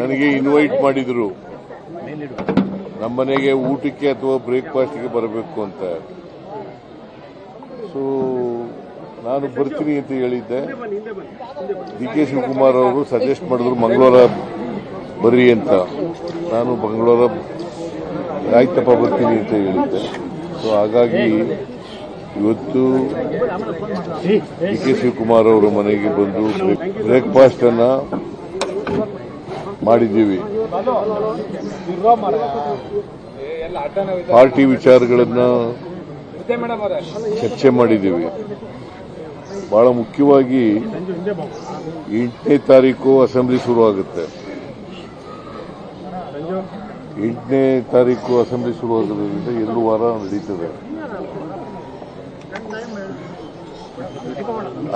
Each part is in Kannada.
ನನಗೆ ಇನ್ವೈಟ್ ಮಾಡಿದ್ರು. ನಮ್ಮನೆಗೆ ಊಟಕ್ಕೆ ಅಥವಾ ಬ್ರೇಕ್ಫಾಸ್ಟ್ಗೆ ಬರಬೇಕು ಅಂತ. ಸೊ ನಾನು ಬರ್ತೀನಿ ಅಂತ ಹೇಳಿದ್ದೆ. ಡಿ ಕೆ ಶಿವಕುಮಾರ್ ಅವರು ಸಜೆಸ್ಟ್ ಮಾಡಿದ್ರು ಮಂಗಳವಾರ ಬರ್ರಿ ಅಂತ. ನಾನು ಮಂಗಳವಾರ ಆಯ್ತಪ್ಪ, ಬರ್ತೀನಿ ಅಂತ ಹೇಳಿದ್ದೆ. ಸೊ ಹಾಗಾಗಿ ಇವತ್ತು ಡಿ ಕೆ ಶಿವಕುಮಾರ್ ಅವರು ಮನೆಗೆ ಬಂದು ಬ್ರೇಕ್ಫಾಸ್ಟ್ ಅನ್ನ ಮಾಡಿದ್ದೀವಿ. ಪಾರ್ಟಿ ವಿಚಾರಗಳನ್ನ ಚರ್ಚೆ ಮಾಡಿದ್ದೀವಿ. ಬಹಳ ಮುಖ್ಯವಾಗಿ ಎಂಟನೇ ತಾರೀಕು ಅಸೆಂಬ್ಲಿ ಶುರು ಆಗುತ್ತೆ. ಎಂಟನೇ ತಾರೀಕು ಅಸೆಂಬ್ಲಿ ಶುರು ಆಗೋದ್ರಿಂದ ಎರಡು ವಾರ ನಡೀತದೆ.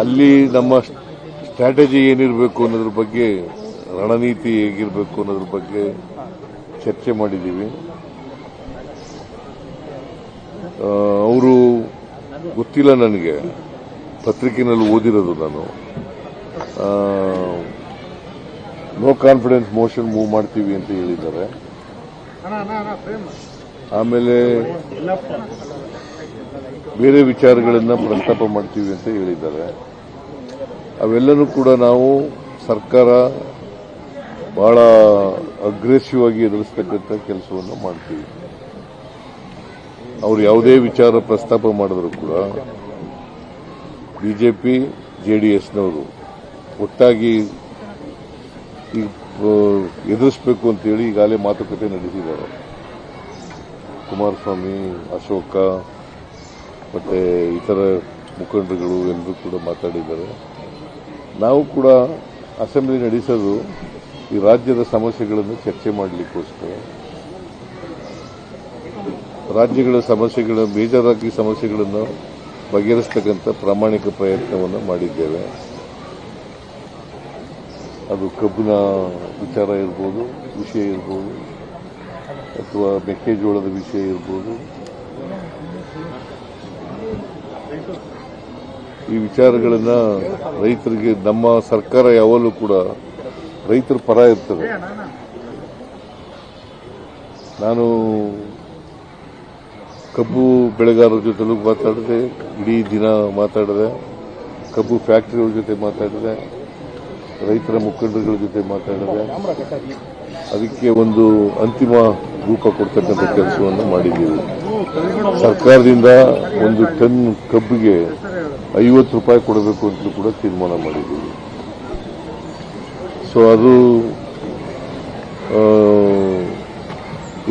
ಅಲ್ಲಿ ನಮ್ಮ ಸ್ಟ್ರಾಟಜಿ ಏನಿರಬೇಕು ಅನ್ನೋದ್ರ ಬಗ್ಗೆ ರಣನೀತಿ ಹೇಗಿರಬೇಕು ಅನ್ನೋದ್ರ ಬಗ್ಗೆ ಚರ್ಚೆ ಮಾಡಿದ್ದೀವಿ. ಅವರು ಗೊತ್ತಿಲ್ಲ ನನಗೆ. ಪತ್ರಿಕೆನಲ್ಲಿ ಓದಿರೋದು ನಾನು. ನೋ ಕಾನ್ಫಿಡೆನ್ಸ್ ಮೋಷನ್ ಮೂವ್ ಮಾಡ್ತೀವಿ ಅಂತ ಹೇಳಿದ್ದಾರೆ. ಆಮೇಲೆ ಬೇರೆ ವಿಚಾರಗಳನ್ನ ಪ್ರಸ್ತಾಪ ಮಾಡ್ತೀವಿ ಅಂತ ಹೇಳಿದ್ದಾರೆ. ಅವೆಲ್ಲನೂ ಕೂಡ ನಾವು ಸರ್ಕಾರ ಬಹಳ ಅಗ್ರೆಸಿವ್ ಆಗಿ ಎದುರಿಸ್ತಕ್ಕಂಥ ಕೆಲಸವನ್ನು ಮಾಡ್ತೀವಿ. ಅವ್ರು ಯಾವುದೇ ವಿಚಾರ ಪ್ರಸ್ತಾಪ ಮಾಡಿದ್ರು ಕೂಡ ಬಿಜೆಪಿ ಎಸ್ನವರು ಒಟ್ಟಾಗಿ ಈ ಎದುರಿಸಬೇಕು ಅಂತೇಳಿ ಈಗಾಗಲೇ ಮಾತುಕತೆ ನಡೆಸಿದ್ದಾರೆ. ಕುಮಾರಸ್ವಾಮಿ, ಅಶೋಕ, ಮತ್ತೆ ಇತರ ಮುಖಂಡರುಗಳು ಎಲ್ಲರೂ ಕೂಡ ಮಾತಾಡಿದ್ದಾರೆ. ನಾವು ಕೂಡ ಅಸೆಂಬ್ಲಿ ನಡೆಸೋದು ಈ ರಾಜ್ಯದ ಸಮಸ್ಯೆಗಳನ್ನು ಚರ್ಚೆ ಮಾಡಲಿಕ್ಕೋಸ್ಕರ, ರಾಜ್ಯಗಳ ಸಮಸ್ಯೆಗಳ ಬೇಜಾರಾಗಿ ಸಮಸ್ಯೆಗಳನ್ನು ಬಗೆಹರಿಸ್ತಕ್ಕಂಥ ಪ್ರಾಮಾಣಿಕ ಪ್ರಯತ್ನವನ್ನು ಮಾಡಿದ್ದೇವೆ. ಅದು ಕಬ್ಬಿನ ವಿಚಾರ ಇರ್ಬೋದು, ವಿಷಯ ಇರ್ಬೋದು, ಅಥವಾ ಮೆಕ್ಕೆಜೋಳದ ವಿಷಯ ಇರ್ಬೋದು. ಈ ವಿಚಾರಗಳನ್ನು ರೈತರಿಗೆ ನಮ್ಮ ಸರ್ಕಾರ ಯಾವಾಗಲೂ ಕೂಡ ರೈತರ ಪರ ಇರ್ತದೆ ನಾನು ಕಬ್ಬು ಬೆಳೆಗಾರರ ಜೊತೆಲೂ ಮಾತಾಡಿದೆ, ಇಡೀ ದಿನ ಮಾತಾಡಿದೆ, ಕಬ್ಬು ಫ್ಯಾಕ್ಟರಿಗಳ ಜೊತೆ ಮಾತಾಡಿದೆ, ರೈತರ ಮುಖಂಡರುಗಳ ಜೊತೆ ಮಾತಾಡಿದೆ. ಅದಕ್ಕೆ ಒಂದು ಅಂತಿಮ ರೂಪ ಕೊಡ್ತಕ್ಕಂಥ ಕೆಲಸವನ್ನು ಮಾಡಿದ್ದೀವಿ. ಸರ್ಕಾರದಿಂದ ಒಂದು ಟನ್ ಕಬ್ಬಿಗೆ ಐವತ್ತು ರೂಪಾಯಿ ಕೊಡಬೇಕು ಅಂತಲೂ ಕೂಡ ತೀರ್ಮಾನ ಮಾಡಿದ್ದೀವಿ. ಸೊ ಅದು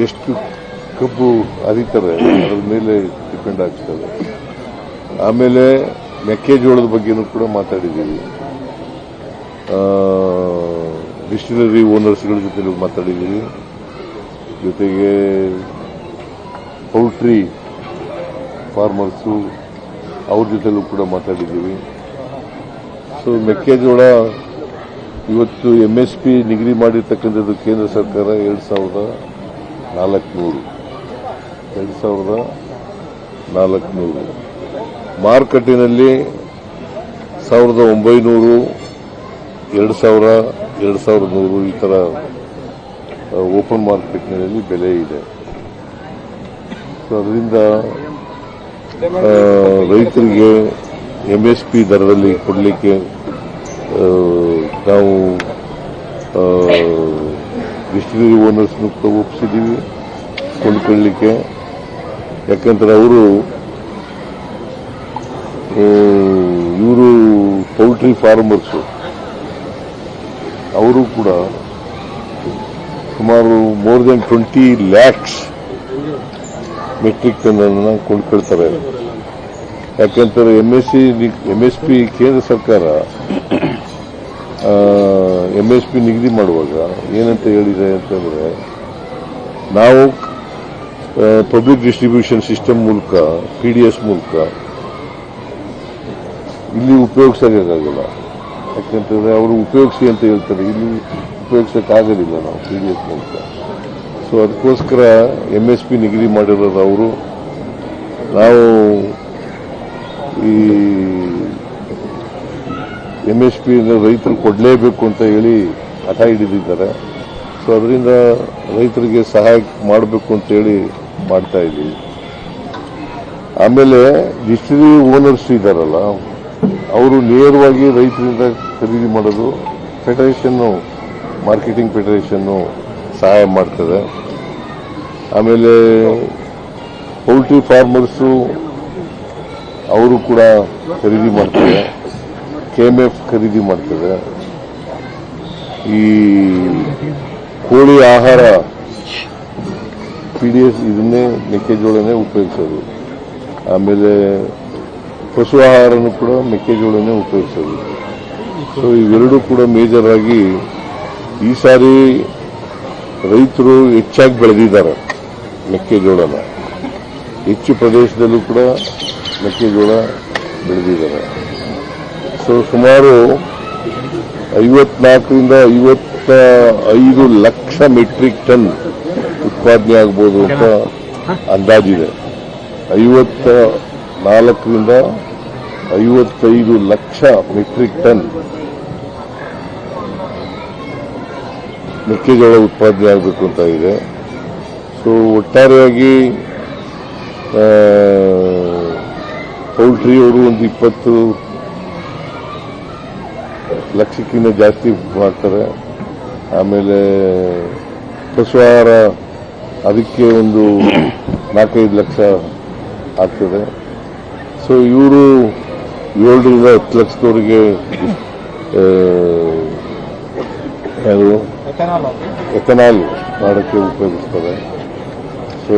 ಎಷ್ಟು ಕಬ್ಬು ಅರಿತಾರೆ ಅದ್ರ ಮೇಲೆ ಡಿಪೆಂಡ್ ಆಗ್ತದೆ. ಆಮೇಲೆ ಮೆಕ್ಕೆಜೋಳದ ಬಗ್ಗೆನೂ ಕೂಡ ಮಾತಾಡಿದ್ದೀವಿ. ಡಿಸ್ಟಿಲರಿ ಓನರ್ಸ್ಗಳ ಜೊತೆ ಮಾತಾಡಿದ್ದೀವಿ. ಜೊತೆಗೆ ಪೌಲ್ಟ್ರಿ ಫಾರ್ಮರ್ಸು ಅವ್ರ ಜೊತೆಲೂ ಕೂಡ ಮಾತಾಡಿದ್ದೀವಿ. ಸೊ ಮೆಕ್ಕೆಜೋಳ ಇವತ್ತು ಎಂಎಸ್ಪಿ ಎಸ್ ಪಿ ನಿಗದಿ ಮಾಡಿರ್ತಕ್ಕಂಥದ್ದು ಕೇಂದ್ರ ಸರ್ಕಾರ ಎರಡು ಸಾವಿರದ ನಾಲ್ಕುನೂರು. ಎರಡು ಸಾವಿರದ ನಾಲ್ಕುನೂರು. ಮಾರುಕಟ್ಟೆಯಲ್ಲಿ ಸಾವಿರದ ಒಂಬೈನೂರು, ಎರಡು ಸಾವಿರ, ಎರಡು ಸಾವಿರದ ನೂರು ಈ ಥರ ಓಪನ್ ಮಾರ್ಕೆಟ್ನಲ್ಲಿ ಬೆಲೆ ಇದೆ. ಸೊ ಅದರಿಂದ ರೈತರಿಗೆ ಎಂ ಎಸ್ ಪಿ ದರದಲ್ಲಿ ಕೊಡಲಿಕ್ಕೆ ನಾವು ಡಿಸ್ಟಿಲರಿ ಓನರ್ಸ್ನು ಒಪ್ಪಿಸಿದ್ದೀವಿ ಕೊಂಡ್ಕೊಳ್ಳಿಕ್ಕೆ. ಯಾಕಂದ್ರೆ ಅವರು ಇವರು ಪೌಲ್ಟ್ರಿ ಫಾರ್ಮರ್ಸು. ಅವರು ಕೂಡ ಸುಮಾರು more than twenty lakhs metric ton ಅನ್ನ ಕೊಂಡ್ಕೊಳ್ತಾರೆ ಯಾಕಂತಾರೆ ಎಂ ಎಸ್ ಕೇಂದ್ರ ಸರ್ಕಾರ ಎಂ ಎಸ್ ಪಿ ನಿಗದಿ ಮಾಡುವಾಗ ಏನಂತ ಹೇಳಿದೆ ಅಂತಂದ್ರೆ ನಾವು ಪಬ್ಲಿಕ್ ಡಿಸ್ಟ್ರಿಬ್ಯೂಷನ್ ಸಿಸ್ಟಮ್ ಮೂಲಕ ಪಿ ಡಿ ಎಸ್ ಮೂಲಕ ಇಲ್ಲಿ ಉಪಯೋಗಿಸೋಕ್ಕಾಗಲ್ಲ ಯಾಕಂತಂದ್ರೆ ಅವರು ಉಪಯೋಗಿಸಿ ಅಂತ ಹೇಳ್ತಾರೆ. ಇಲ್ಲಿ ಉಪಯೋಗಿಸೋಕ್ಕಾಗೋದಿಲ್ಲ ನಾವು ಪಿ ಡಿ ಎಸ್ ಮೂಲಕ. ಸೊ ಅದಕ್ಕೋಸ್ಕರ ಎಂ ಎಸ್ ಪಿ ನಿಗದಿ ಮಾಡಿರೋದು ಅವರು. ನಾವು ಈ ಎಂ ಎಸ್ ಪಿ ರೈತರು ಕೊಡಲೇಬೇಕು ಅಂತ ಹೇಳಿ ಹಠ ಹಿಡಿದಿದ್ದಾರೆ. ಸೊ ಅದರಿಂದ ರೈತರಿಗೆ ಸಹಾಯ ಮಾಡಬೇಕು ಅಂತೇಳಿ ಮಾಡ್ತಾ ಇದ್ದೀವಿ. ಆಮೇಲೆ ಡಿಸ್ಟ್ರಿ ಓನರ್ಸ್ ಇದ್ದಾರಲ್ಲ ಅವರು ನೇರವಾಗಿ ರೈತರಿಂದ ಖರೀದಿ ಮಾಡೋದು ಫೆಡರೇಷನ್ನು, ಮಾರ್ಕೆಟಿಂಗ್ ಫೆಡರೇಷನ್ನು ಸಹಾಯ ಮಾಡ್ತದೆ. ಆಮೇಲೆ ಪೌಲ್ಟ್ರಿ ಫಾರ್ಮರ್ಸು ಅವರು ಕೂಡ ಖರೀದಿ ಮಾಡ್ತಾರೆ. ಕೆ ಎಂ ಎಫ್ ಖರೀದಿ ಮಾಡ್ತದೆ ಈ ಕೋಳಿ ಆಹಾರ ಪಿ ಡಿ ಎಸ್ ಇದನ್ನೇ ಮೆಕ್ಕೆಜೋಳನೇ ಉಪಯೋಗಿಸೋದು. ಆಮೇಲೆ ಪಶು ಆಹಾರನೂ ಕೂಡ ಮೆಕ್ಕೆಜೋಳನೇ ಉಪಯೋಗಿಸೋದು. ಸೊ ಇವೆರಡೂ ಕೂಡ ಮೇಜರ್ ಆಗಿ ಈ ಸಾರಿ ರೈತರು ಹೆಚ್ಚಾಗಿ ಬೆಳೆದಿದ್ದಾರೆ ಮೆಕ್ಕೆಜೋಳನ. ಹೆಚ್ಚು ಪ್ರದೇಶದಲ್ಲೂ ಕೂಡ ಮೆಕ್ಕೆಜೋಳ ಬೆಳೆದಿದ್ದಾರೆ. ಸೊ ಸುಮಾರು ಐವತ್ನಾಲ್ಕರಿಂದ ಐವತ್ತ ಐದು ಲಕ್ಷ ಮೆಟ್ರಿಕ್ ಟನ್ ಉತ್ಪಾದನೆ ಆಗ್ಬೋದು ಅಂತ ಅಂದಾಜಿದೆ. ಐವತ್ತ ನಾಲ್ಕರಿಂದ ಐವತ್ತೈದು ಲಕ್ಷ ಮೆಟ್ರಿಕ್ ಟನ್ ಮೆಕ್ಕೆಜೋಳ ಉತ್ಪಾದನೆ ಆಗಬೇಕು ಅಂತ ಇದೆ. ಸೊ ಒಟ್ಟಾರೆಯಾಗಿ ಪೌಲ್ಟ್ರಿಯವರು ಒಂದು ಇಪ್ಪತ್ತು ಲಕ್ಷಕ್ಕಿಂತ ಜಾಸ್ತಿ ಮಾಡ್ತಾರೆ. ಆಮೇಲೆ ಪಶು ಆಹಾರ ಅದಕ್ಕೆ ಒಂದು ನಾಲ್ಕೈದು ಲಕ್ಷ ಆಗ್ತದೆ. ಸೊ ಇವರು ಏಳರಿಂದ ಹತ್ತು ಲಕ್ಷದವರೆಗೆ ಎಥನಾಲ್ ಮಾಡೋಕ್ಕೆ ಉಪಯೋಗಿಸ್ತಾರೆ. ಸೊ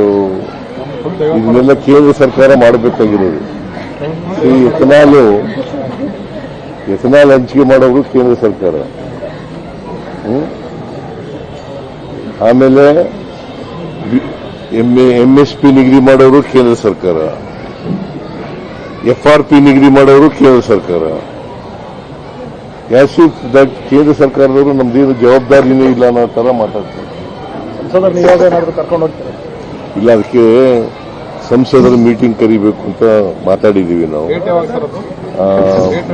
ಇದನ್ನೆಲ್ಲ ಕೇಂದ್ರ ಸರ್ಕಾರ ಮಾಡಬೇಕಾಗಿರೋದು. ಈ ಎಥನಾಲು ಎಥನಾಲ್ ಹಂಚಿಕೆ ಮಾಡೋರು ಕೇಂದ್ರ ಸರ್ಕಾರ? ಆಮೇಲೆ ಎಂ ಎಸ್ ಪಿ ನಿಗದಿ ಮಾಡೋರು ಕೇಂದ್ರ ಸರ್ಕಾರ. ಎಫ್ ಆರ್ ಪಿ ನಿಗದಿ ಮಾಡೋರು ಕೇಂದ್ರ ಸರ್ಕಾರ. ಯಾಸು ಕೇಂದ್ರ ಸರ್ಕಾರದವರು ನಮ್ದೇನು ಜವಾಬ್ದಾರಿನೇ ಇಲ್ಲ ಅನ್ನೋ ತರ ಮಾತಾಡ್ತಾರೆ. ಇಲ್ಲ ಅದಕ್ಕೆ ಸಂಸದರ ಮೀಟಿಂಗ್ ಕರಿಬೇಕು ಅಂತ ಮಾತಾಡಿದ್ದೀವಿ ನಾವು.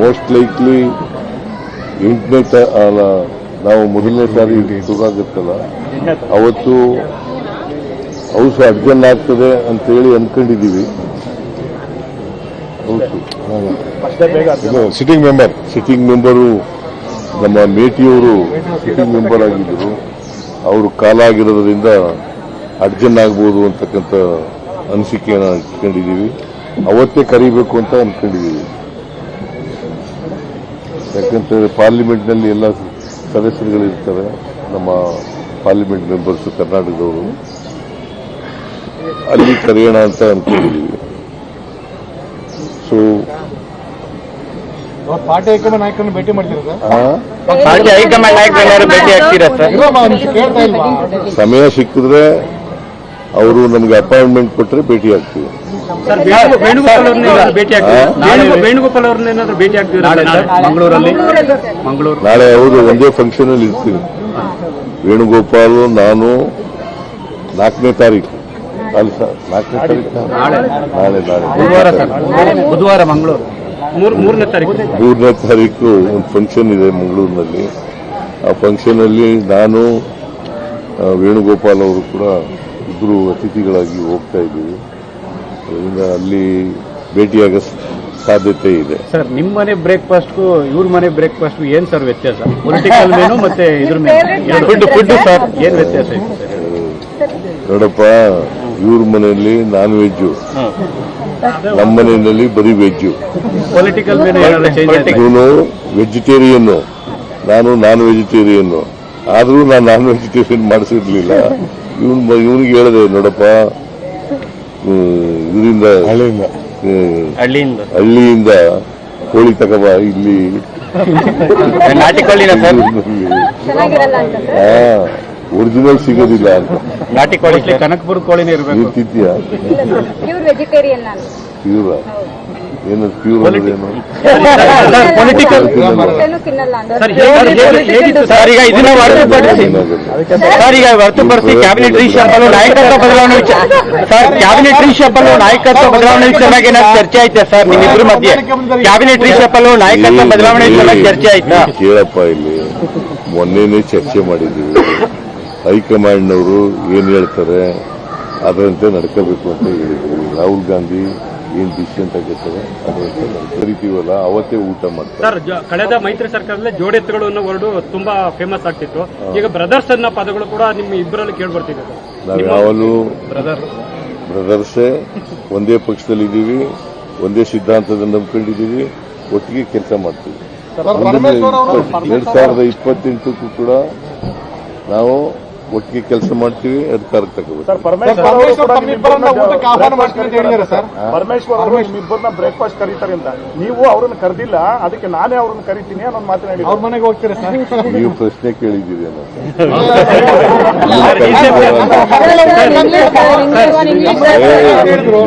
ಮೋಸ್ಟ್ ಲೈಕ್ಲಿ ಎಂಟನೇ ನಾವು ಮೊದಲನೇ ಸಾರಿ ಶುರುವಾಗುತ್ತಲ್ಲ. ಅವತ್ತು ಔಷಧ ಅಡ್ಜನ್ ಆಗ್ತದೆ ಅಂತೇಳಿ ಅದು. ಸಿಟ್ಟಿಂಗ್ ಮೆಂಬರ್ ಸಿಟ್ಟಿಂಗ್ ಮೆಂಬರು ನಮ್ಮ ಮೇಟಿಯವರು ಸಿಟ್ಟಿಂಗ್ ಮೆಂಬರ್ ಆಗಿದ್ದರು ಅವರು ಕಾಲ ಆಗಿರೋದ್ರಿಂದ ಅರ್ಜನ್ ಆಗ್ಬೋದು ಅಂತಕ್ಕಂಥ ಅನಿಸಿಕೆಯನ್ನು ಇಟ್ಕೊಂಡಿದ್ದೀವಿ. ಅವತ್ತೇ ಕರಿಬೇಕು ಅಂತ ಅನ್ಕೊಂಡಿದ್ದೀವಿ. ಯಾಕಂತಂದ್ರೆ ಪಾರ್ಲಿಮೆಂಟ್ನಲ್ಲಿ ಎಲ್ಲ ಸದಸ್ಯರುಗಳಿರ್ತಾರೆ ನಮ್ಮ ಪಾರ್ಲಿಮೆಂಟ್ ಮೆಂಬರ್ಸ್ ಕರ್ನಾಟಕದವರು. ಅಲ್ಲಿ ಕರೆಯೋಣ ಅಂತ ಅನ್ಕೊಂಡಿದ್ದೀವಿ. ಸೊ ಪಾರ್ಟಿ ಹೈಕಮಾಂಡ್ ನಾಯಕರನ್ನು ಭೇಟಿ ಮಾಡ್ತೀರಾ ಪಾರ್ಟಿ ಹೈಕಮಾಂಡ್ ಭೇಟಿ ಆಗ್ತೀರಾ ಸಮಯ ಸಿಕ್ಕಿದ್ರೆ ಅವರು ನಮಗೆ ಅಪಾಯಿಂಟ್ಮೆಂಟ್ ಕೊಟ್ಟರೆ ಭೇಟಿ ಆಗ್ತೀವಿ. ಸರ್ ವೇಣುಗೋಪಾಲ್ ಅವ್ರನ್ನ ಭೇಟಿ ಆಗ್ತೀರಾ? ನಾಳೆ- ಹೌದು ಒಂದೇ ಫಂಕ್ಷನ್ ಅಲ್ಲಿ ಇರ್ತೀವಿ. ವೇಣುಗೋಪಾಲ್ ನಾನು ನಾಲ್ಕನೇ ತಾರೀಕು. ಅಲ್ಲಿ ಸರ್ ನಾಲ್ಕನೇ ತಾರೀಕು? ನಾಳೆ. ನಾಳೆ ನಾಳೆ. ಬುಧವಾರ ಸರ್. ಬುಧವಾರ ಮಂಗಳೂರು. ಮೂರ್ ಮೂರನೇ ತಾರೀಕು. ಮೂರನೇ ತಾರೀಕು ಒಂದು ಫಂಕ್ಷನ್ ಇದೆ ಮಂಗಳೂರಿನಲ್ಲಿ. ಆ ಫಂಕ್ಷನ್ ಅಲ್ಲಿ ನಾನು ವೇಣುಗೋಪಾಲ್ ಅವರು ಕೂಡ ಇಬ್ಬರು ಅತಿಥಿಗಳಾಗಿ ಹೋಗ್ತಾ ಇದ್ದೀವಿ. ಅದರಿಂದ ಅಲ್ಲಿ ಭೇಟಿಯಾಗ ಸಾಧ್ಯತೆ ಇದೆ. ಸರ್ ನಿಮ್ಮ ಮನೆ ಬ್ರೇಕ್ಫಾಸ್ಟ್ಗೂ ಇವ್ರ ಮನೆ ಬ್ರೇಕ್ಫಾಸ್ಟ್ ಏನ್ ಸರ್ ವ್ಯತ್ಯಾಸ? ಪೊಲಿಟಿಕಲ್ ಮೇನು ಮತ್ತೆ ಇದ್ರ ಮೇಲೆ ಫುಡ್ ಫುಡ್ ಸರ್ ಏನ್ ವ್ಯತ್ಯಾಸ ಇದೆ ಸರ್? ನೋಡಪ್ಪ ಇವ್ರ ಮನೆಯಲ್ಲಿ ನಾನ್ ವೆಜ್ಜು. ನಮ್ಮ ಮನೆಯಲ್ಲಿ ಬರೀ ವೆಜ್ಜು. ಪೊಲಿಟಿಕಲ್ ಮೇನು ಏನಾದ್ರು ಚೇಂಜ್ ಆಯ್ತಾ? ಇವನು ವೆಜಿಟೇರಿಯನ್ನು ನಾನು ನಾನ್ ವೆಜಿಟೇರಿಯನ್ನು ಆದರೂ ನಾನು ನಾನ್ ವೆಜಿಟೇರಿಯನ್ ಮಾಡಿಸಿರ್ಲಿಲ್ಲ. ಇವನ್ ಇವನಿಗೆ ಹೇಳಿದೆ ನೋಡಪ್ಪ ಇದರಿಂದ ಹಳ್ಳಿಯಿಂದ. ಹಳ್ಳಿಯಿಂದ. ಕೋಳಿ ತಗೋಬ ಇಲ್ಲಿ. ನಾಟಿ ಸರ್. ಚೆನ್ನಾಗಿರಲ್ಲ ಅಂತ ಸರ್. ಒರಿಜಿನಲ್ ಸಿಗೋದಿಲ್ಲ ಅಂತ. ನಾಟಿ ಕೋಳಿ ಕನಕಪುರ ಕೋಳಿನೇ ಇರ್ಬೇಕು. ನೀವು ತಿಂತೀಯಾ? ಪ್ಯೂರ್ ಪ್ಯೂರ ಏನು ಪ್ಯೂರ್ ಅಂದ್ರೇನು ಪೊಲಿಟಿಕಲ್ ಸರ್ ಈಗ ಇದನ್ನ ಹೊರತುಪಡಿಸಿ ಸರ್ ಈಗ ಹೊರತುಪಡಿಸಿ ಕ್ಯಾಬಿನೆಟ್ ರೀಶಫಲ್ ನಾಯಕತ್ವ ಬದಲಾವಣೆ ವಿಚಾರ ಸರ್ ಕ್ಯಾಬಿನೆಟ್ ರೀಶಫಲ್ ನಾಯಕತ್ವ ಬದಲಾವಣೆ ವಿಚಾರವಾಗಿ ಏನಾದ್ರು ಚರ್ಚೆ ಆಯ್ತಾ ಸರ್ ನಿಮ್ಮಿಬ್ಬರ ಮಧ್ಯೆ? ಕ್ಯಾಬಿನೆಟ್ ರೀಶಫಲ್ ನಾಯಕತ್ವ ಬದಲಾವಣೆ ವಿಚಾರವಾಗಿ ಚರ್ಚೆ ಆಯ್ತಾ? ಕೇಳಪ್ಪ ಇಲ್ಲಿ. ಮೊನ್ನೆನೇ ಚರ್ಚೆ ಮಾಡಿದ್ದೀವಿ. ಹೈಕಮಾಂಡ್ನವರು ಏನು ಹೇಳ್ತಾರೆ? ಅದರಂತೆ ನಡ್ಕೋಬೇಕು ಅಂತ ಹೇಳಿದ್ರು ರಾಹುಲ್ ಗಾಂಧಿ ಏನು ಅಂತ ತಗೋತಾರೆ ಅದರಂತೆ ಕರಿತೀವಲ್ಲ ಅವತ್ತೇ ಊಟ ಮಾಡ್ತಾರೆ. ಸರ್ ಜ- ಕಳೆದ ಮೈತ್ರಿ ಸರ್ಕಾರದಲ್ಲಿ ಜೋಡೆತ್ತುಗಳು ಅನ್ನೋ ಹೊರಡು ತುಂಬಾ ಫೇಮಸ್ ಆಗ್ತಿತ್ತು. ಈಗ ಬ್ರದರ್ಸ್ ಅನ್ನೋ ಪದಗಳು ಕೂಡ ನಿಮ್ಮ ಇಬ್ಬರಲ್ಲಿ ಕೇಳಿ ಬರ್ತಿದೆ ನಾವು ಯಾವಾಗಲೂ ಬ್ರದರ್ ಬ್ರದರ್ಸೇ ಒಂದೇ ಪಕ್ಷದಲ್ಲಿ ಇದ್ದೀವಿ ಒಂದೇ ಸಿದ್ಧಾಂತದ ನಂಬ್ಕೊಂಡಿದ್ದೀವಿ ಒಟ್ಟಿಗೆ ಕೆಲಸ ಮಾಡ್ತೀವಿ. ಎರಡ್ ಸಾವಿರದ ಇಪ್ಪತ್ತೆಂಟಕ್ಕೂ ಕೂಡ ನಾವು ಒಟ್ಟಿಗೆ ಕೆಲಸ ಮಾಡ್ತೀವಿ ಅಧಿಕಾರಕ್ಕೆ ತಗೋಬೇಕು. ಸರ್ ಪರಮೇಶ್ವರ್ ಅವರು ನಿಮ್ಮಿಬ್ಬರನ್ನ ಬ್ರೇಕ್ಫಾಸ್ಟ್ ಕರೀತಾರೆ ಅಂತ ನೀವು ಅವ್ರನ್ನ ಕರೆದಿಲ್ಲ ಅದಕ್ಕೆ ನಾನೇ ಅವ್ರನ್ನ ಕರಿತೀನಿ ಅನ್ನೋ ಮಾತನಾಡಿ ಅವ್ರ ಮನೆಗೆ ಹೋಗ್ತೀರಾ ಸರ್? ನೀವು ಪ್ರಶ್ನೆ ಕೇಳಿದ್ದೀರಿ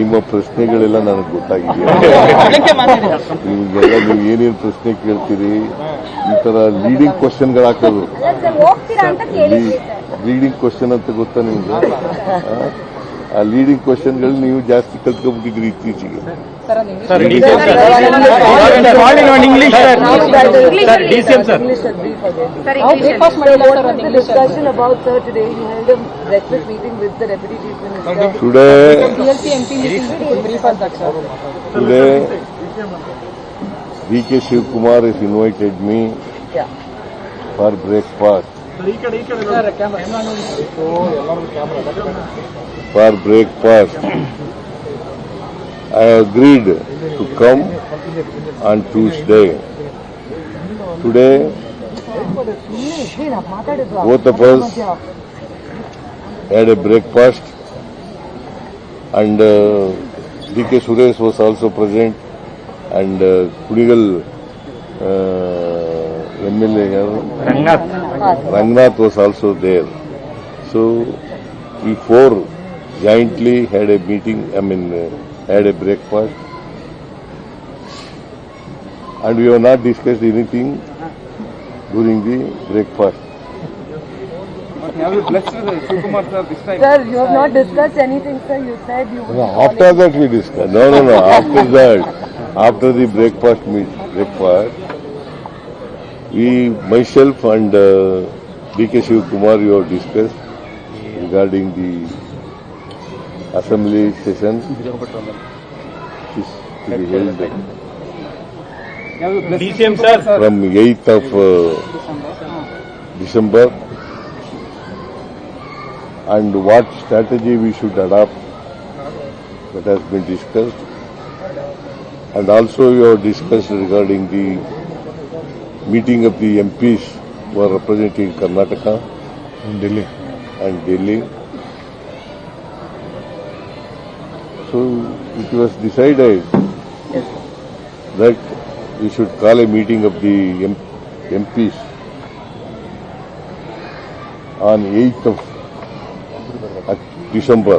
ನಿಮ್ಮ ಪ್ರಶ್ನೆಗಳೆಲ್ಲ ನನಗೆ ಗೊತ್ತಾಗಿದೆ. ನಿಮಗೆಲ್ಲ ನೀವು ಏನೇನು ಪ್ರಶ್ನೆ ಕೇಳ್ತೀರಿ? ಈ ತರ ಲೀಡಿಂಗ್ ಕ್ವಶನ್ಗಳು ಹಾಕೋದು. ಸರ್ ಹೋಗ್ತೀರಾ ಅಂತ ಕೇಳಿದ್ವಿ ಸರ್ ಲೀಡಿಂಗ್ ಕ್ವಶನ್ ಅಂತ ಗೊತ್ತಾ ನಿಮ್ಗೆ ಆ? ಆ ಲೀಡಿಂಗ್ ಕ್ವಶನ್ಗಳು ನೀವು ಜಾಸ್ತಿ ಕಲ್ತ್ಕೊಂಡ್ಬಿಟ್ಟಿದ್ರಿ ಇತ್ತೀಚೆಗೆ English sir sir DCM sir sir Now English breakfast meal, what was the discussion about, sir, today? You held a breakfast meeting with the Deputy Chief Minister. Today PLC MP meeting, brief on that, sir. Today D K Shivakumar is invited me Yeah. For breakfast ಈ ಕಡೆ ಈ ಕಡೆ for breakfast. I agreed to come on Tuesday. Today, both of us had a breakfast and uh, D.K. Suresh was also present and uh, Kunigal uh, MLA yaru? Rangnath was also there. So we four jointly had a meeting, I mean, uh, had a breakfast. And we have not discussed anything during the breakfast. Sir, you have not discussed anything, sir. You said you. No, after that we discussed. No, no, no. After that, after the breakfast meet, breakfast, we, myself and uh, Shiv Kumar, you have discussed regarding the assembly session. Which to be held. DCM, sir. from 8th of uh, December. And what strategy we should adopt that has been discussed. And also you have discussed regarding the meeting of the MPs who are representing Karnataka and Delhi and Delhi. So it was decided yes. that we should call a meeting of the M- MPs on 8th of uh, December.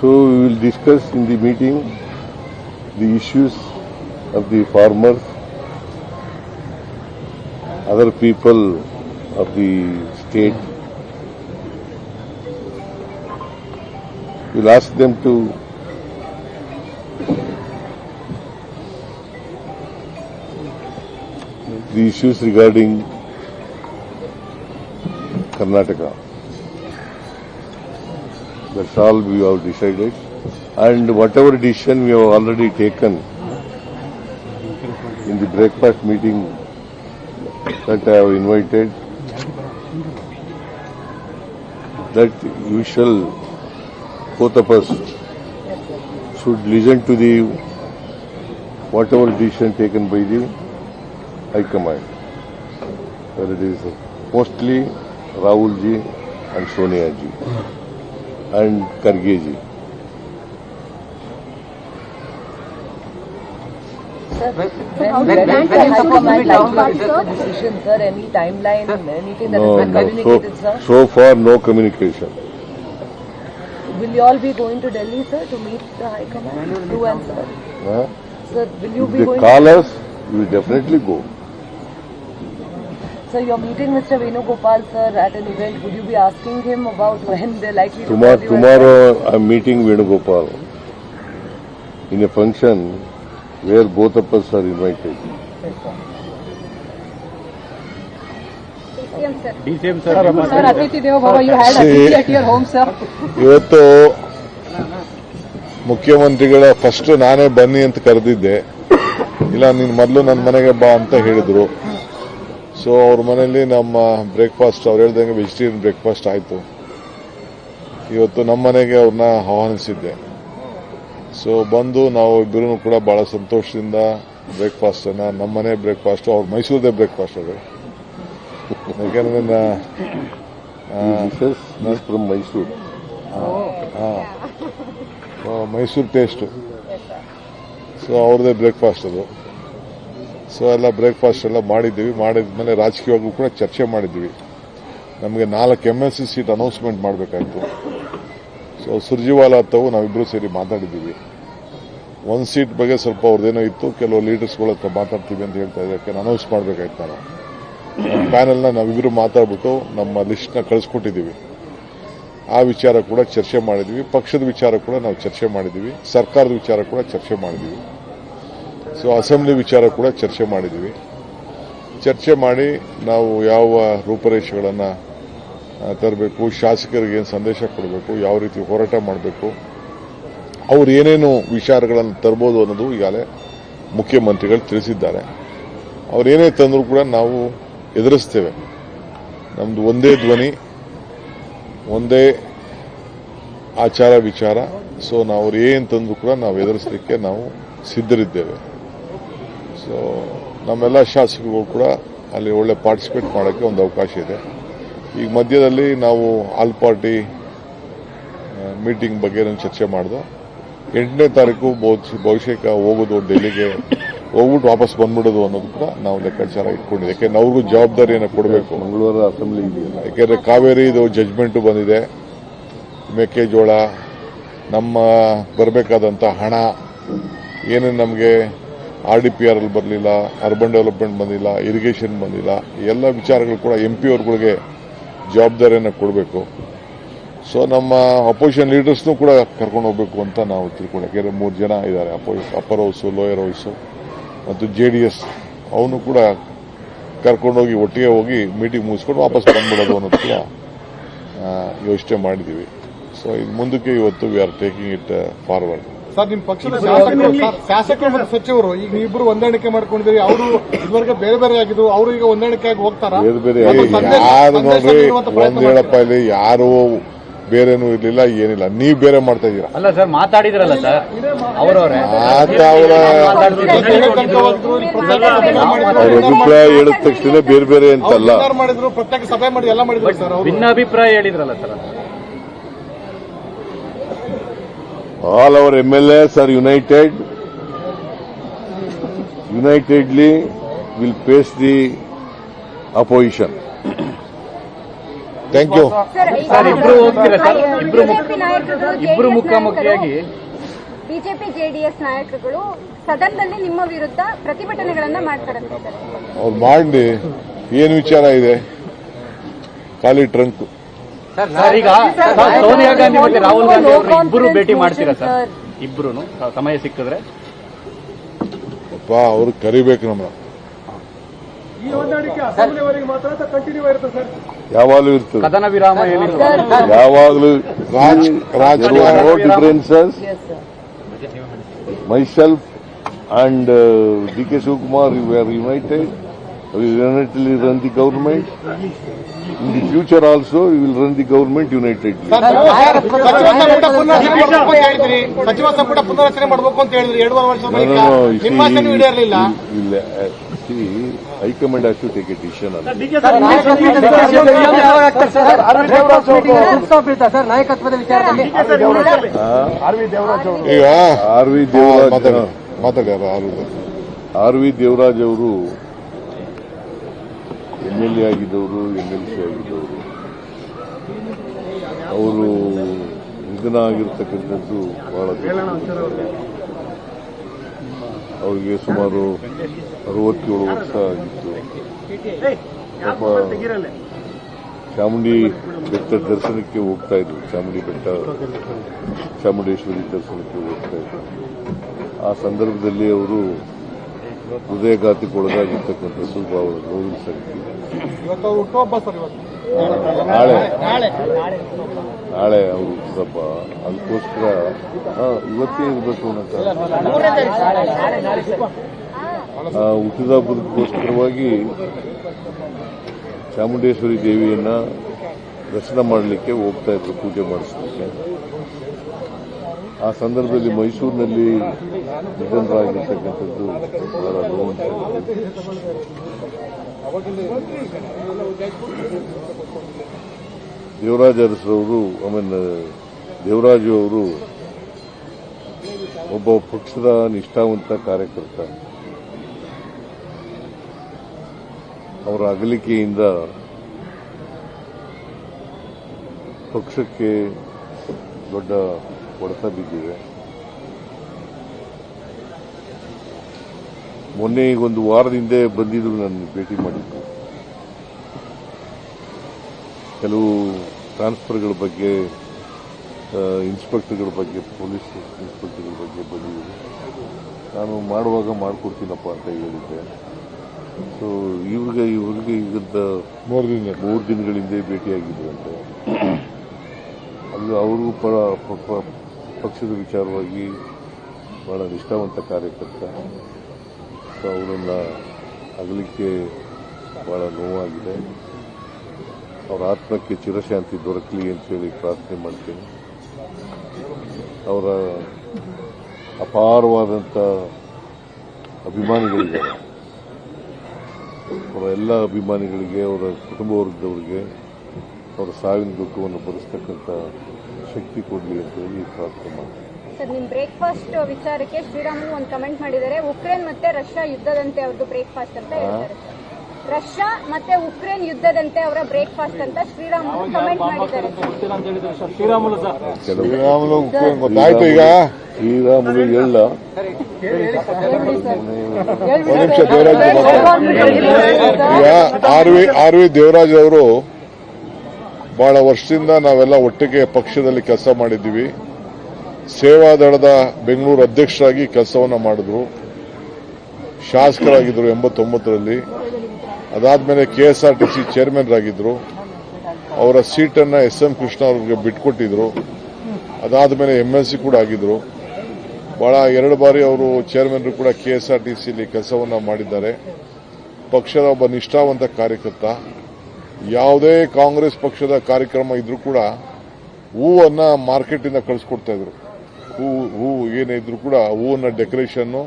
So we will discuss in the meeting the issues of the farmers, other people of the state. We'll ask them to the issues regarding Karnataka. That's all we have decided. And whatever decision we have already taken breakfast meeting that I have invited, that you shall, both of us, should listen to the whatever decision taken by the High Command. Whether it is mostly Rahul ji and Sonia ji and Karge ji. Sir, when, when, when, when is the command likely to take the decision, sir? Any timeline, anything that No, has been no. communicated, So, sir? so far, no communication. Will you all be going to Delhi, sir, to meet the High Command? You and sir? Huh? Sir, will you If be they going? call us, we will definitely go. Sir, you're meeting Mr. Venugopal, sir, at an event. Would you be asking him about when they're likely to Tomorrow, call tomorrow I'm meeting Venugopal in a function where both of us are invited. DCM sir DCM Sir, Atiti Deva Baba, you had See- Atiti at your home, sir. ಇವತ್ತು ಮುಖ್ಯಮಂತ್ರಿಗಳ ಫಸ್ಟ್ ನಾನೇ ಬನ್ನಿ ಅಂತ ಕರೆದಿದ್ದೆ. ಇಲ್ಲ ನೀನು ಮೊದಲು ನನ್ನ ಮನೆಗೆ ಬಾ ಅಂತ ಹೇಳಿದ್ರು. ಸೊ ಅವ್ರ ಮನೆಯಲ್ಲಿ ನಮ್ಮ ಬ್ರೇಕ್ಫಾಸ್ಟ್ ಅವ್ರು ಹೇಳ್ದಂಗೆ ವೆಜಿಟೇರಿಯನ್ ಬ್ರೇಕ್ಫಾಸ್ಟ್ ಆಯಿತು. ಇವತ್ತು ನಮ್ಮ ಮನೆಗೆ ಅವ್ರನ್ನ ಆಹ್ವಾನಿಸಿದ್ದೆ. ಸೊ ಬಂದು ನಾವು ಇಬ್ಬರೂ ಕೂಡ ಬಹಳ ಸಂತೋಷದಿಂದ ಬ್ರೇಕ್ಫಾಸ್ಟ್ ಅನ್ನ ನಮ್ಮ ಮನೆ ಬ್ರೇಕ್ಫಾಸ್ಟ್ ಅವ್ರ ಮೈಸೂರದೇ ಬ್ರೇಕ್ಫಾಸ್ಟ್ ಅದು. ಯಾಕಂದ್ರೆ from Mysuru Mysuru taste so ಅವ್ರದ್ದೇ ಬ್ರೇಕ್ಫಾಸ್ಟ್ ಅದು. ಸೊ ಎಲ್ಲ ಬ್ರೇಕ್ಫಾಸ್ಟ್ ಎಲ್ಲ ಮಾಡಿದ್ದೀವಿ. ಮಾಡಿದ್ಮೇಲೆ ರಾಜಕೀಯವಾಗೂ ಕೂಡ ಚರ್ಚೆ ಮಾಡಿದ್ದೀವಿ. ನಮಗೆ ನಾಲ್ಕು M L C seat announcement ಮಾಡಬೇಕಾಯ್ತು. Surjewala ತಾವು ನಾವಿಬ್ಬರು ಸೇರಿ ಮಾತಾಡಿದ್ದೀವಿ. ಒನ್ ಸೀಟ್ ಬಗ್ಗೆ ಸ್ವಲ್ಪ ಅವ್ರದ್ದೇನೋ ಇತ್ತು, ಕೆಲವು ಲೀಡರ್ಸ್ಗಳ ಹತ್ರ ಮಾತಾಡ್ತೀವಿ ಅಂತ ಹೇಳ್ತಾ ಇದಕ್ಕೆ ಅನೌನ್ಸ್ ಮಾಡಬೇಕಾಯ್ತು ನಾನು. ಪ್ಯಾನೆಲ್ನ ನಾವಿಬ್ಬರು ಮಾತಾಡ್ಬಿಟ್ಟು ನಮ್ಮ ಲಿಸ್ಟ್ನ ಕಳಿಸ್ಕೊಟ್ಟಿದ್ದೀವಿ. ಆ ವಿಚಾರ ಕೂಡ ಚರ್ಚೆ ಮಾಡಿದ್ವಿ ಪಕ್ಷದ ವಿಚಾರ ಕೂಡ ನಾವು ಚರ್ಚೆ ಮಾಡಿದ್ದೀವಿ. ಸರ್ಕಾರದ ವಿಚಾರ ಕೂಡ ಚರ್ಚೆ ಮಾಡಿದ್ದೀವಿ. ಸೊ ಅಸೆಂಬ್ಲಿ ವಿಚಾರ ಕೂಡ ಚರ್ಚೆ ಮಾಡಿದ್ದೀವಿ. ಚರ್ಚೆ ಮಾಡಿ ನಾವು ಯಾವ ರೂಪರೇಷೆಗಳನ್ನು ತರಬೇಕು, ಶಾಸಕರಿಗೆ ಏನು ಸಂದೇಶ ಕೊಡಬೇಕು, ಯಾವ ರೀತಿ ಹೋರಾಟ ಮಾಡಬೇಕು, ಅವ್ರು ಏನೇನು ವಿಚಾರಗಳನ್ನು ತರ್ಬೋದು ಅನ್ನೋದು ಈಗಾಗಲೇ ಮುಖ್ಯಮಂತ್ರಿಗಳು ತಿಳಿಸಿದ್ದಾರೆ. ಅವ್ರು ಏನೇ ತಂದರೂ ಕೂಡ ನಾವು ಎದುರಿಸ್ತೇವೆ. ನಮ್ಮದು ಒಂದೇ ಧ್ವನಿ, ಒಂದೇ ಆಚಾರ, ವಿಚಾರ. ಸೊ ನಾವು ಅವ್ರು ಏನು ತಂದರೂ ಕೂಡ ನಾವು ಎದುರಿಸಲಿಕ್ಕೆ ನಾವು ಸಿದ್ಧರಿದ್ದೇವೆ. ಸೊ ನಮ್ಮೆಲ್ಲ ಶಾಸಕರುಗಳು ಕೂಡ ಅಲ್ಲಿ ಒಳ್ಳೆ ಪಾರ್ಟಿಸಿಪೇಟ್ ಮಾಡೋಕ್ಕೆ ಒಂದು ಅವಕಾಶ ಇದೆ. ಈಗ ಮಧ್ಯದಲ್ಲಿ ನಾವು ಆಲ್ ಪಾರ್ಟಿ ಮೀಟಿಂಗ್ ಬಗ್ಗೆ ನಾನು ಚರ್ಚೆ ಮಾಡಿದೆ. ಎಂಟನೇ ತಾರೀಕು ಬಹುಶಃ ಬಹುಶೇಕ ಹೋಗೋದು ಡೆಲ್ಲಿಗೆ ಹೋಗ್ಬಿಟ್ಟು ವಾಪಸ್ ಬಂದ್ಬಿಡೋದು ಅನ್ನೋದು ಕೂಡ ನಾವು ಲೆಕ್ಕಾಚಾರ ಇಟ್ಕೊಂಡಿದ್ದೆ ಯಾಕೆಂದ್ರೆ ಅವ್ರಿಗೂ ಜವಾಬ್ದಾರಿಯನ್ನು ಕೊಡಬೇಕು. ಮಂಗಳವಾರ ಅಸೆಂಬ್ಲಿ ಇದೆಯಲ್ಲ. ಯಾಕೆಂದ್ರೆ ಕಾವೇರಿ ಇದು ಜಜ್ಮೆಂಟು ಬಂದಿದೆ. ಮೆಕ್ಕೆಜೋಳ ನಮ್ಮ ಬರಬೇಕಾದಂಥ ಹಣ ಏನೇನು ನಮಗೆ ಆರ್ ಡಿ ಪಿ ಆರ್ ಅಲ್ಲಿ ಬರಲಿಲ್ಲ ಅರ್ಬನ್ ಡೆವಲಪ್ಮೆಂಟ್ ಬಂದಿಲ್ಲ ಇರಿಗೇಷನ್ ಬಂದಿಲ್ಲ ಎಲ್ಲ ವಿಚಾರಗಳು ಕೂಡ ಎಂ ಪಿ ಅವ್ರುಗಳಿಗೆ ಜವಾಬ್ದಾರಿಯನ್ನು ಕೊಡಬೇಕು. ಸೊ ನಮ್ಮ ಅಪೋಸಿಷನ್ ಲೀಡರ್ಸ್ನು ಕೂಡ ಕರ್ಕೊಂಡು ಹೋಗಬೇಕು ಅಂತ ನಾವು ತಿಳ್ಕೊಂಡೆ ಮೂರು ಜನ ಇದ್ದಾರೆ ಅಪ್ಪರ್ ಹೌಸು ಲೋಯರ್ ಹೌಸು ಮತ್ತು ಜೆ ಡಿ ಎಸ್ ಅವನು ಕೂಡ ಕರ್ಕೊಂಡೋಗಿ ಒಟ್ಟಿಗೆ ಹೋಗಿ ಮೀಟಿಂಗ್ ಮುಗಿಸ್ಕೊಂಡು ವಾಪಸ್ ಬಂದ್ಬಿಡೋದು ಅನ್ನೋದು ಕೂಡ ಯೋಚನೆ ಮಾಡಿದ್ದೀವಿ ಸೊ ಇದು ಮುಂದಕ್ಕೆ ಇವತ್ತು we are taking it forward sir ನಿಮ್ ಪಕ್ಷದ ಶಾಸಕರು ಶಾಸಕರು ಮತ್ತು ಸಚಿವರು ಈಗ ಇಬ್ರು ಹೊಂದಾಣಿಕೆ ಮಾಡ್ಕೊಂಡಿದ್ರಿ ಅವರು ಇದುವರೆಗೆ ಬೇರೆ ಬೇರೆ ಆಗಿದ್ರು ಅವರು ಈಗ ಹೊಂದಾಣಿಕೆ ಆಗಿ ಹೋಗ್ತಾರ ಬೇರೆ ಬೇರೆ ಯಾರು ಸಂದೇಶ ನೋಡ್ರಿ ಒಂದ್ ಹೇಳಪ್ಪ ಇಲ್ಲಿ ಯಾರು ಬೇರೆನೂ ಇರ್ಲಿಲ್ಲ ಏನಿಲ್ಲ ನೀವ್ ಬೇರೆ ಮಾಡ್ತಾ ಇದ್ದೀರಾ ಅಲ್ಲ ಸರ್ ಮಾತಾಡಿದ್ರಲ್ಲ ಸರ್ ಅವರವರೇ ಅವರ ಅಭಿಪ್ರಾಯ ಹೇಳಿದ ತಕ್ಷಣ ಬೇರೆ ಬೇರೆ ಅವ್ರು ಅಂತಲ್ಲ ಮಾಡಿದ್ರು ಪ್ರತ್ಯೇಕ ಸಭೆ ಮಾಡಿ ಎಲ್ಲ ಮಾಡಿದ್ರು ಸರ್ ಅವರು ಭಿನ್ನಾಭಿಪ್ರಾಯ ಹೇಳಿದ್ರಲ್ಲ sir all our M L S are united unitedly will face the opposition thank you sir ಇಬ್ರು ಹೋಗ್ತೀರಾ ಸರ್? ಇಬ್ರು ಮುಖ- ಬಿಜೆಪಿ ಮುಖಾಮುಖಿಯಾಗಿ. ಜೆಡಿಎಸ್ ನಾಯಕರುಗಳು ಸದನದಲ್ಲಿ ನಿಮ್ಮ ವಿರುದ್ಧ ಪ್ರತಿಭಟನೆಗಳನ್ನ ಮಾಡ್ತಾರೆ ಸರ್ ಅವ್ರು ಮಾಡಿ ಏನ್ ವಿಚಾರ ಇದೆ? ಖಾಲಿ ಟ್ರಂಕ್ ಸರ್ ಈಗ ಸರ್, ಸೋನಿಯಾ ಗಾಂಧಿ ಮತ್ತೆ ರಾಹುಲ್ ಗಾಂಧಿ ಅವರು ಇಬ್ಬರು ಭೇಟಿ ಮಾಡ್ತೀರಾ ಸರ್? ಇಬ್ರು ಸಮಯ ಸಿಕ್ಕಿದ್ರೆ? ಅಪ್ಪ ಅವ್ರು ಕರಿಬೇಕು ನಮ್ಮ ಯಾವಾಗಲೂ ಇರ್ತದೆ. ಕದನ ವಿರಾಮ ಯಾವಾಗಲೂ no differences myself and D K Shivakumar you are are united. We will unitedly run the government. In the future also, we will run the government unitedly. ಸಚಿವ ಸಂಪುಟ ಪುನರಚನೆ ಮಾಡಬೇಕು ಅಂತ ಹೇಳಿದ್ರಿ ಎರಡೂವರೆ uh, has to take a decision on Sir, sir ನಾಯಕತ್ವದ ವಿಚಾರದಲ್ಲಿ R V Devaraj ಮಾತಾಡ್ಯಾರ R V R V Devaraj ಅವರು ಎಂ ಎಲ್ ಎ ಆಗಿದ್ದವರು ಎಂ ಎಲ್ ಸಿ ಆಗಿದ್ದವರು. ಅವರು ನಿಧನ ಆಗಿರ್ತಕ್ಕಂಥದ್ದು ಬಹಳ ಅವರಿಗೆ ಸುಮಾರು ಅರವತ್ತೇಳು ವರ್ಷ ಆಗಿತ್ತು. ಪಾಪ ಚಾಮುಂಡಿ ಬೆಟ್ಟ ದರ್ಶನಕ್ಕೆ ಹೋಗ್ತಾ ಇದ್ರು. ಚಾಮುಂಡಿ ಬೆಟ್ಟ, ಚಾಮುಂಡೇಶ್ವರಿ ದರ್ಶನಕ್ಕೆ ಹೋಗ್ತಾ ಇದ್ರು. ಆ ಸಂದರ್ಭದಲ್ಲಿ ಅವರು ಹೃದಯಘಾತಕ್ಕೆ ಒಳಗಾಗಿರ್ತಕ್ಕಂಥದ್ದು ಬಹಳ ನೋವಿನ ಇವತ್ತು ಹುಟ್ಟುಹಬ್ಬ ಸರ್ ಇವತ್ತು. ನಾಳೆ. ನಾಳೆ. ಅವರು ಸ್ವಲ್ಪ ಅದಕ್ಕೋಸ್ಕರ ಇವತ್ತೇ ಇರಬೇಕು ಅನ್ನೋ ಆ ಹುಟ್ಟಿದ ಹಬ್ಬದಕ್ಕೋಸ್ಕರವಾಗಿ ಚಾಮುಂಡೇಶ್ವರಿ ದೇವಿಯನ್ನ ದರ್ಶನ ಮಾಡಲಿಕ್ಕೆ ಹೋಗ್ತಾ ಇದ್ರು ಪೂಜೆ ಮಾಡಿಸ್ಲಿಕ್ಕೆ. ಆ ಸಂದರ್ಭದಲ್ಲಿ ಮೈಸೂರಿನಲ್ಲಿ ನಿಧನರಾಗಿರ್ತಕ್ಕಂಥದ್ದು ಬಹಳ. ದೇವರಾಜ ಅರಸರವರು ಆಮೇಲೆ ದೇವರಾಜು ಅವರು ಒಬ್ಬ ಪಕ್ಷದ ನಿಷ್ಠಾವಂತ ಕಾರ್ಯಕರ್ತ. ಅವರ ಅಗಲಿಕೆಯಿಂದ ಪಕ್ಷಕ್ಕೆ ದೊಡ್ಡ ಹೊಡೆತ ಬಿದ್ದಿದೆ. ಮೊನ್ನೆ ಈಗ ಒಂದು ವಾರದ ಹಿಂದೆ ಬಂದಿದ್ರು ನನ್ನ ಭೇಟಿ ಮಾಡಿದ್ರು. ಕೆಲವು ಟ್ರಾನ್ಸ್ಫರ್ಗಳ ಬಗ್ಗೆ ಇನ್ಸ್ಪೆಕ್ಟರ್ಗಳ ಬಗ್ಗೆ ಪೊಲೀಸ್ ಇನ್ಸ್ಪೆಕ್ಟರ್ಗಳ ಬಗ್ಗೆ ಬಂದಿದ್ರು. ನಾನು ಮಾಡುವಾಗ ಮಾಡಿಕೊಡ್ತೀನಪ್ಪ ಅಂತ ಹೇಳಿದ್ದೆ. ಸೊ ಇವ್ರಿಗೆ ಇವ್ರಿಗೆ ಈಗದ ಮೂರು ದಿನ ಮೂರು ದಿನಗಳಿಂದ ಅಂತ. ಅದು ಅವರು ಪರ ಪಕ್ಷದ ವಿಚಾರವಾಗಿ ಬಹಳ ನಿಷ್ಠಾವಂತ ಕಾರ್ಯಕರ್ತ. ಸೊ ಅವರನ್ನ ಅಗಲಿಕ್ಕೆ ಬಹಳ ನೋವಾಗಿದೆ. ಅವರ ಆತ್ಮಕ್ಕೆ ಚಿರಶಾಂತಿ ದೊರಕಲಿ ಅಂತೇಳಿ ಪ್ರಾರ್ಥನೆ ಮಾಡ್ತೇನೆ. ಅವರ ಅಪಾರವಾದಂಥ ಅಭಿಮಾನಿಗಳಿದ್ದಾರೆ. ಅವರ ಎಲ್ಲ ಅಭಿಮಾನಿಗಳಿಗೆ, ಅವರ ಕುಟುಂಬ ವರ್ಗದವರಿಗೆ ಅವರ ಸಾವಿನ ದುಃಖವನ್ನು ಭರಿಸ್ತಕ್ಕಂಥ ಶಕ್ತಿ ಕೊಡಲಿ ಅಂತೇಳಿ ಪ್ರಾರ್ಥನೆ ಮಾಡ್ತೀನಿ. ಸರ್ ನಿಮ್ ಬ್ರೇಕ್ಫಾಸ್ಟ್ ವಿಚಾರಕ್ಕೆ ಶ್ರೀರಾಮು ಒಂದು ಕಮೆಂಟ್ ಮಾಡಿದ್ದಾರೆ. ಉಕ್ರೇನ್ ಮತ್ತೆ ರಷ್ಯಾ ಯುದ್ಧದಂತೆ ಅವ್ರದ್ದು ಬ್ರೇಕ್ಫಾಸ್ಟ್ ಅಂತ ಹೇಳ್ತಾರೆ ರಷ್ಯಾ ಮತ್ತೆ ಉಕ್ರೇನ್ ಯುದ್ಧದಂತೆ ಅವರ ಬ್ರೇಕ್ಫಾಸ್ಟ್ ಅಂತ ಶ್ರೀರಾಮುಲು ಕಮೆಂಟ್ ಮಾಡಿದ್ದಾರೆ ಶ್ರೀರಾಮುಲು ಗೊತ್ತಾಯ್ತು ಈಗ? ಶ್ರೀರಾಮುಲು ನಿಮಿಷ Devaraj R V R V Devaraj ಅವರು ಬಹಳ ವರ್ಷದಿಂದ ನಾವೆಲ್ಲ ಒಟ್ಟಿಗೆ ಪಕ್ಷದಲ್ಲಿ ಕೆಲಸ ಮಾಡಿದ್ದೀವಿ. ಸೇವಾದಳದ ಬೆಂಗಳೂರು ಅಧ್ಯಕ್ಷರಾಗಿ ಕೆಲಸವನ್ನು ಮಾಡಿದ್ರು. ಶಾಸಕರಾಗಿದ್ದರು ಎಂಬತ್ತೊಂಬತ್ತರಲ್ಲಿ. ಅದಾದ್ಮೇಲೆ ಕೆಎಸ್ಆರ್ಟಿಸಿ ಚೇರ್ಮನ್ ಆಗಿದ್ರು ಅವರ ಸೀಟನ್ನು ಎಸ್ ಎಂ ಕೃಷ್ಣ ಅವರಿಗೆ ಬಿಟ್ಕೊಟ್ಟಿದ್ರು. ಅದಾದ್ಮೇಲೆ ಎಂಎಲ್ಸಿ ಕೂಡ ಆಗಿದ್ರು. ಬಹಳ ಎರಡು ಬಾರಿ ಅವರು ಚೇರ್ಮನ್ ಕೂಡ ಕೆಎಸ್ಆರ್ಟಿಸಿಲಿ ಕೆಲಸವನ್ನು ಮಾಡಿದ್ದಾರೆ. ಪಕ್ಷದ ಒಬ್ಬ ನಿಷ್ಠಾವಂತ ಕಾರ್ಯಕರ್ತ. ಯಾವುದೇ ಕಾಂಗ್ರೆಸ್ ಪಕ್ಷದ ಕಾರ್ಯಕ್ರಮ ಇದ್ರೂ ಕೂಡ ಹೂವನ್ನ ಮಾರ್ಕೆಟಿಂದ ಕಳಿಸ್ಕೊಡ್ತಾ ಇದ್ರು. ಹೂ ಹೂ ಏನೇ ಕೂಡ ಹೂವನ್ನ ಡೆಕೋರೇಷನ್ನು,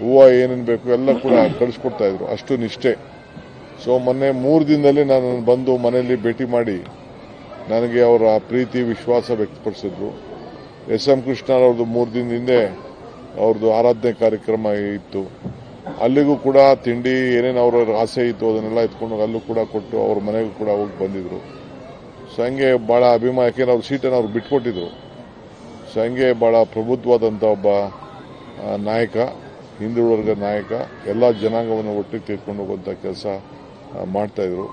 ಹೂವು ಏನೇನು ಬೇಕು ಎಲ್ಲ ಕೂಡ ಕಳಿಸ್ಕೊಡ್ತಾ ಇದ್ರು. ಅಷ್ಟು ನಿಷ್ಠೆ. ಸೊ ಮೊನ್ನೆ ಮೂರು ದಿನದಲ್ಲಿ ನಾನು ಬಂದು ಮನೆಯಲ್ಲಿ ಭೇಟಿ ಮಾಡಿ ನನಗೆ ಅವರ ಪ್ರೀತಿ, ವಿಶ್ವಾಸ ವ್ಯಕ್ತಪಡಿಸಿದ್ರು. ಎಸ್ ಎಂ ಕೃಷ್ಣರವ್ರದ್ದು ಮೂರು ದಿನದ ಹಿಂದೆ ಅವ್ರದ್ದು ಆರಾಧನೆ ಕಾರ್ಯಕ್ರಮ ಇತ್ತು. ಅಲ್ಲಿಗೂ ಕೂಡ ತಿಂಡಿ ಏನೇನು ಅವರ ಆಸೆ ಇತ್ತು ಅದನ್ನೆಲ್ಲ ಎತ್ಕೊಂಡು ಅಲ್ಲೂ ಕೂಡ ಕೊಟ್ಟು ಅವ್ರ ಮನೆಗೂ ಕೂಡ ಹೋಗಿ ಬಂದಿದ್ರು. ಸೊ ಹಂಗೆ ಭಾಳ ಅಭಿಮಾನ ಯಾಕೆಂದ್ರೆ ಅವ್ರ ಸೀಟನ್ನು ಅವ್ರು ಬಿಟ್ಕೊಟ್ಟಿದ್ರು. ಸೊ ಹಂಗೆ ಬಹಳ ಪ್ರಬುದ್ಧವಾದಂಥ ಒಬ್ಬ ನಾಯಕ, ಹಿಂದುಳಿದ ನಾಯಕ, ಎಲ್ಲ ಜನಾಂಗವನ್ನು ಒಟ್ಟಿಗೆ ತೀರ್ಕೊಂಡು ಹೋಗುವಂಥ ಕೆಲಸ ಮಾಡ್ತಾಯಿದ್ರು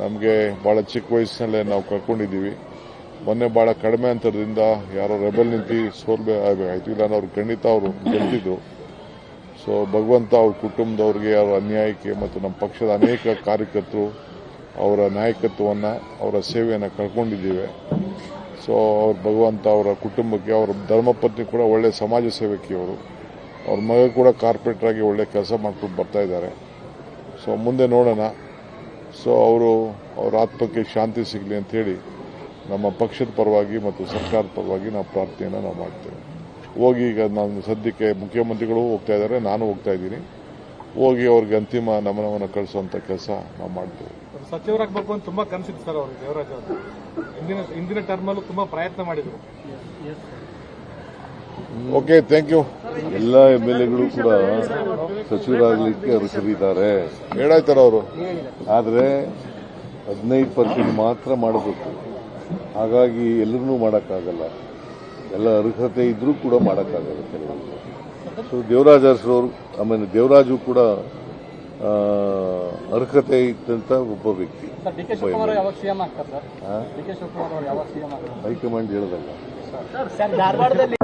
ನಮಗೆ ಬಹಳ ಚಿಕ್ಕ ವಯಸ್ಸಿನಲ್ಲೇ ನಾವು ಕಳ್ಕೊಂಡಿದ್ದೀವಿ ಮೊನ್ನೆ ಬಹಳ ಕಡಿಮೆ ಅಂತರದಿಂದ ಯಾರೋ ರೆಬೆಲ್ ನಿಂತು ಸೋಲ್ಬೇಕಾಯ್ತು ಇಲ್ಲ, ಅವ್ರು ಖಂಡಿತ ಅವರು ಗೆಲ್ತಿದ್ರು. ಸೊ ಭಗವಂತ ಅವ್ರ ಕುಟುಂಬದವ್ರಿಗೆ ಅವರ ಅನ್ಯಾಯಕ್ಕೆ ಮತ್ತು ನಮ್ಮ ಪಕ್ಷದ ಅನೇಕ ಕಾರ್ಯಕರ್ತರು ಅವರ ನಾಯಕತ್ವವನ್ನು, ಅವರ ಸೇವೆಯನ್ನು ಕಳ್ಕೊಂಡಿದ್ದೀವಿ. ಸೊ ಅವ್ರ ಭಗವಂತ ಅವರ ಕುಟುಂಬಕ್ಕೆ, ಅವರ ಧರ್ಮಪತ್ನಿ ಕೂಡ ಒಳ್ಳೆ ಸಮಾಜ ಸೇವಕಿ ಅವರು ಅವ್ರ ಮಗ ಕೂಡ ಕಾರ್ಪೊರೇಟರ್ ಆಗಿ ಒಳ್ಳೆ ಕೆಲಸ ಮಾಡ್ಕೊಂಡು ಬರ್ತಾ ಇದ್ದಾರೆ. ಸೊ ಮುಂದೆ ನೋಡೋಣ. ಸೊ ಅವರು, ಅವ್ರ ಆತ್ಮಕ್ಕೆ ಶಾಂತಿ ಸಿಗಲಿ ಅಂತ ಹೇಳಿ ನಮ್ಮ ಪಕ್ಷದ ಪರವಾಗಿ ಮತ್ತು ಸರ್ಕಾರದ ಪರವಾಗಿ ನಾವು ಪ್ರಾರ್ಥನೆಯನ್ನು ನಾವು ಮಾಡ್ತೇವೆ. ಹೋಗಿ ಈಗ ನಾನು ಸದ್ಯಕ್ಕೆ ಮುಖ್ಯಮಂತ್ರಿಗಳು ಹೋಗ್ತಾ ಇದ್ದಾರೆ, ನಾನು ಹೋಗ್ತಾ ಇದ್ದೀನಿ. ಹೋಗಿ ಅವ್ರಿಗೆ ಅಂತಿಮ ನಮನವನ್ನು ಕಳಿಸುವಂತ ಕೆಲಸ ನಾವು ಮಾಡ್ತೇವೆ. ಸಚಿವರಾಗಬೇಕು ಅಂತ ತುಂಬಾ ಕನಸಿತ್ತು ಸರ್ ಅವರು ದೇವರಾಜ್ ಅವರು. ಹಿಂದಿನ ಹಿಂದಿನ ಟರ್ಮ್ ಅಲ್ಲೂ ತುಂಬಾ ಪ್ರಯತ್ನ ಮಾಡಿದ್ರು. ಓಕೆ ಥ್ಯಾಂಕ್ ಯು ಎಲ್ಲ ಎಂ ಎಲ್ ಎಗಳು ಕೂಡ ಸಚಿವರಾಗಲಿಕ್ಕೆ ಅರ್ಹರಿದ್ದಾರೆ ಹೇಳಾಯ್ತಾರೆ ಅವರು? ಆದರೆ ಹದಿನೈದು ಪರ್ಸೆಂಟ್ ಮಾತ್ರ ಮಾಡಬೇಕು. ಹಾಗಾಗಿ ಎಲ್ಲರನ್ನೂ ಮಾಡೋಕ್ಕಾಗಲ್ಲ. ಎಲ್ಲ ಅರ್ಹತೆ ಇದ್ರೂ ಕೂಡ ಮಾಡೋಕ್ಕಾಗಲ್ಲ ಕೆಲವರು ಸೊ ದೇವರಾಜ್ ಅರಸರವರು ಆಮೇಲೆ ದೇವರಾಜು ಕೂಡ ಅರ್ಹತೆ ಇದ್ದಂತ ಒಬ್ಬ ವ್ಯಕ್ತಿ. ಹೈಕಮಾಂಡ್ ಹೇಳದಲ್ಲ. ಧಾರವಾಡದಲ್ಲಿ